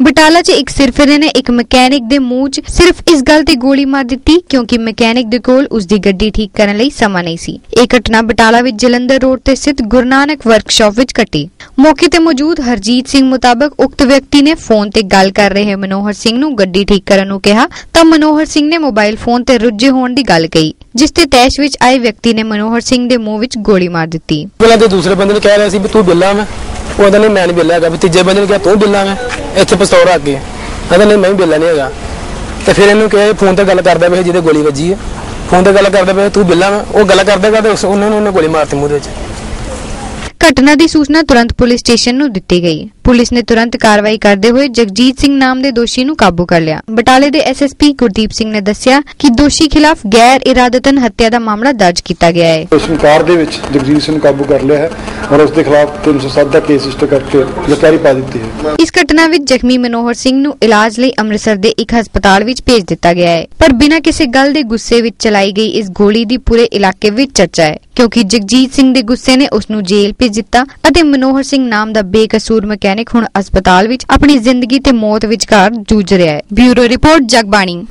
ਬਟਾਲਾ 'ਚ ਇੱਕ ਸਿਰਫਿਰੇ ਨੇ, ਇੱਕ ਮਕੈਨਿਕ ਦੇ ਮੂੰਹ 'ਚ ਸਿਰਫ ਇਸ ਗੱਲ ਤੇ ਗੋਲੀ ਮਾਰ ਦਿੱਤੀ ਕਿਉਂਕਿ ਮਕੈਨਿਕ ਦੇ ਕੋਲ ਉਸ ਦੀ ਗੱਡੀ ਠੀਕ ਕਰਨ ਲਈ ਸਮਾਂ ਨਹੀਂ ਸੀ। ਇਹ ਘਟਨਾ ਬਟਾਲਾ ਵਿੱਚ ਜਲੰਧਰ ਰੋਡ ਤੇ ਸਥਿਤ ਗੁਰੂ ਨਾਨਕ ਵਰਕਸ਼ਾਪ ਵਿੱਚ ਘਟੀ। ਮੌਕੇ ਤੇ ਮੌਜੂਦ ਹਰਜੀਤ ਸਿੰਘ ਮੁਤਾਬਕ ਉਕਤ ਵਿਅਕਤੀ ਨੇ ਫੋਨ ਤੇ ਗੱਲ ਕਰ ਰਹੇ ਮਨੋਹਰ ਸਿੰਘ ਨੂੰ ਗੱਡੀ ਠੀਕ ਕਰਨ ਨੂੰ ਕਿਹਾ ਤਾਂ ਮਨੋਹਰ ਸਿੰਘ ਨੇ ਮੋਬਾਈਲ ਫੋਨ ਤੇ ਰੁੱਝੇ ਹੋਣ ਦੀ ਗੱਲ ਕਹੀ, ਜਿਸ ਤੇ ਤੈਸ਼ ਵਿੱਚ ਆਏ ਵਿਅਕਤੀ ਨੇ ਮਨੋਹਰ ਸਿੰਘ ਦੇ ਮੂੰਹ ਵਿੱਚ ਗੋਲੀ ਮਾਰ ਦਿੱਤੀ। ਪਹਿਲਾਂ ਤੇ ਦੂਸਰੇ ਬੰਦੇ ਨੂੰ ਕਹਿ ਰਿਹਾ ਸੀ ਵੀ ਤੂੰ ਬਿੱਲਾ ਮੈਂ ਉਹ ਕਹਿੰਦਾ, ਨਹੀਂ, ਮੈਂ ਨਹੀਂ ਬਿੱਲਾ ਹੈਗਾ। ਵੀ ਤੀਜੇ ਬੰਦੇ ਨੇ ਕਿਹਾ, ਤੂੰ ਬਿੱਲਾ ਮੈਂ ਇੱਥੇ ਪਿਸਤੌਲ ਰੱਖ ਕੇ। ਕਹਿੰਦਾ, ਨਹੀਂ, ਮੈਂ ਵੀ ਬਿੱਲਾ ਨਹੀਂ ਹੈਗਾ। ਤੇ ਫਿਰ ਇਹਨੂੰ ਕਿਹਾ ਫੋਨ ਤੇ ਗੱਲ ਕਰਦਾ ਪਿਆ ਜਿਹਦੇ ਗੋਲੀ ਵੱਜੀ ਹੈ ਫੋਨ ਤੇ ਗੱਲ ਕਰਦਾ ਪਿਆ, ਤੂੰ ਬਿੱਲਾ ਮੈਂ ਉਹ ਗੱਲ ਕਰਦਾ ਕਰਦੇ ਉਸ- ਉਹਨਾਂ ਨੂੰ ਉਹਨੇ ਗੋਲੀ ਮਾਰਤੀ ਮੂੰਹ ਦੇ ਵਿੱਚ। ਘਟਨਾ ਦੀ ਸੂਚਨਾ ਤੁਰੰਤ ਪੁਲਿਸ ਸਟੇਸ਼ਨ ਨੂੰ ਦਿੱਤੀ ਗਈ। ਪੁਲਿਸ ਨੇ ਤੁਰੰਤ ਕਾਰਵਾਈ ਕਰਦੇ ਹੋਏ ਜਗਜੀਤ ਸਿੰਘ ਨਾਮ ਦੇ ਦੋਸ਼ੀ ਨੂੰ ਕਾਬੂ ਕਰ ਲਿਆ। ਬਟਾਲੇ ਦੇ ਐਸਐਸਪੀ ਗੁਰਦੀਪ ਸਿੰਘ ਨੇ ਦੱਸਿਆ ਕਿ ਦੋਸ਼ੀ ਖਿਲਾਫ ਗੈਰ ਇਰਾਦਤਨ ਹੱਤਿਆ ਦਾ ਮਾਮਲਾ ਦਰਜ ਕੀਤਾ ਗਿਆ ਹੈ। ਉਸ ਕਾਰ ਦੇ ਵਿੱਚ ਜਗਜੀਤ ਸਿੰਘ ਕਾਬੂ ਕਰ ਲਿਆ ਹੈ ਔਰ ਉਸ ਦੇ ਖਿਲਾਫ 307 ਦਾ ਕੇਸ ਰਜਿਸਟਰ ਕਰਕੇ ਗ੍ਰਿਫਤਾਰੀ ਪਾ ਦਿੱਤੀ ਹੈ। ਇਸ ਘਟਨਾ ਵਿੱਚ ਜ਼ਖਮੀ ਮਨੋਹਰ ਸਿੰਘ ਨੂੰ ਇਲਾਜ ਲਈ ਅੰਮ੍ਰਿਤਸਰ ਦੇ ਇੱਕ ਹਸਪਤਾਲ ਵਿੱਚ ਭੇਜ ਦਿੱਤਾ ਗਿਆ ਹੈ। ਪਰ ਬਿਨਾਂ ਕਿਸੇ ਗੱਲ ਦੇ ਗੁੱਸੇ ਵਿੱਚ ਚਲਾਈ ਗਈ ਇਸ ਗੋਲੀ ਦੀ ਪੂਰੇ ਇਲਾਕੇ ਵਿੱਚ ਚਰਚਾ ਹੈ ਕਿਉਂਕਿ ਜਗਜੀਤ ਸਿੰਘ ਦੇ ਗੁੱਸੇ ਨੇ ਉਸ ਨੂੰ ਜੇਲ੍ਹ ਭੇਜ ਦਿੱਤਾ ਅਤੇ ਮਨੋਹਰ ਸਿੰਘ ਨਾਮ ਦਾ ਬੇਕਸੂਰ ਮਕੈਨਿਕ ਹੁਣ ਹਸਪਤਾਲ ਵਿੱਚ ਆਪਣੀ ਜ਼ਿੰਦਗੀ ਤੇ ਮੌਤ ਵਿਚਕਾਰ ਜੂਝ ਰਿਹਾ ਹੈ। Bureau report Jagbani.